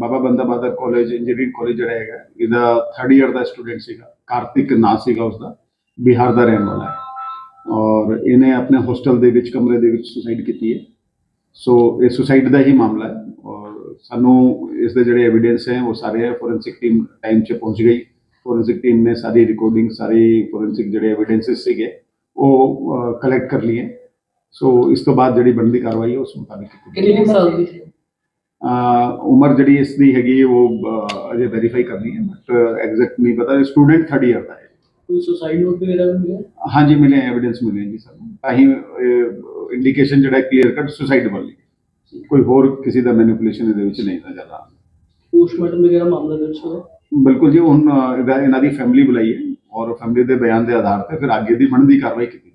ਬਾਬਾ ਬੰਦਾ Bahadur college engineering college ਜਿਹੜਾ ਹੈਗਾ, ਇਹਦਾ 3rd ਇਅਰ ਦਾ ਸਟੂਡੈਂਟ ਸੀਗਾ, ਕਾਰਤਿਕ ਨਾਂ ਸੀਗਾ ਉਸਦਾ, ਬਿਹਾਰ ਦਾ ਰਹਿਣ ਵਾਲਾ ਹੈ। ਔਰ ਇਹਨੇ ਆਪਣੇ ਹੋਸਟਲ ਦੇ ਵਿੱਚ, ਕਮਰੇ ਦੇ ਵਿੱਚ ਸੁਸਾਈਡ ਕੀਤੀ ਹੈ। ਸੋ ਇਹ ਸੁਸਾਈਡ ਦਾ ਹੀ ਮਾਮਲਾ ਹੈ। ਔਰ ਸਾਨੂੰ ਇਸ ਦੇ ਜਿਹੜੇ ਐਵੀਡੈਂਸ ਹੈ, ਉਹ ਸਾਰੇ ਹੈ ਫੋਰੈਂਸਿਕ ਟੀਮ ਟਾਈਮ 'ਚ ਪਹੁੰਚ ਗਈ। ਫੋਰੈਂਸਿਕ ਟੀਮ ਨੇ ਸਾਰੀ ਰਿਕਾਰਡਿੰਗ ਸਾਰੀ ਫੋਰੈਂਸਿਕ ਜਿਹੜੇ ਐਵੀਡੈਂਸਸ ਸੀਗੇ, ਉਹ ਕਲੈਕਟ ਕਰ ਲਈਏ ਸੋ ਇਸ ਤੋਂ ਬਾਅਦ ਜਿਹੜੀ ਬਣਦੀ ਕਾਰਵਾਈ ਹੈ, ਉਸ ਮੁਤਾਬਿਕ ਕੀਤੀ ਕਿੰਨੇ ਸਾਲ ਦੀ ਉਮਰ ਜਿਹੜੀ ਇਸ ਦੀ ਹੈਗੀ ਉਹ ਅਜੇ ਵੈਰੀਫਾਈ ਕਰਨੀ ਹੈ ਬਟ ਐਗਜ਼ੈਕਟ ਨਹੀਂ ਪਤਾ। ਸਟੂਡੈਂਟ 3rd ਇਅਰ ਦਾ ਹੈ। ਕੋਈ ਸੁਸਾਈਡ ਨੋਟ ਵਗੈਰਾ ਮਿਲਿਆ? ਹਾਂਜੀ ਮਿਲੇ ਐਵੀਡੈਂਸ ਮਿਲੇ ਜੀ ਸਾਨੂੰ। ਤਾਂ ਹੀ ਇੰਡੀਕੇਸ਼ਨ ਜਿਹੜਾ ਕਲੀਅਰ ਕੱਟ ਸੁਸਾਈਡ ਵਾਲੀ। ਕੋਈ ਹੋਰ ਕਿਸੇ ਦਾ ਮੈਨੀਪੂਲੇਸ਼ਨ ਇਹਦੇ ਵਿੱਚ ਨਹੀਂ ਆ ਰਿਹਾ ਪੋਸਟਮਾਰਟਮ ਵਗੈਰਾ ਮਾਮਲਾ ਦਰਜ ਹੋਇਆ? ਬਿਲਕੁਲ ਜੀ ਹੁਣ ਇਹਨਾਂ ਦੀ ਫੈਮਿਲੀ ਬੁਲਾਈ ਹੈ। ਔਰ ਫੈਮਿਲੀ ਦੇ ਬਿਆਨ ਦੇ ਆਧਾਰ ਤੇ ਫਿਰ ਅੱਗੇ ਦੀ ਬਣਦੀ ਕਾਰਵਾਈ ਕੀਤੀ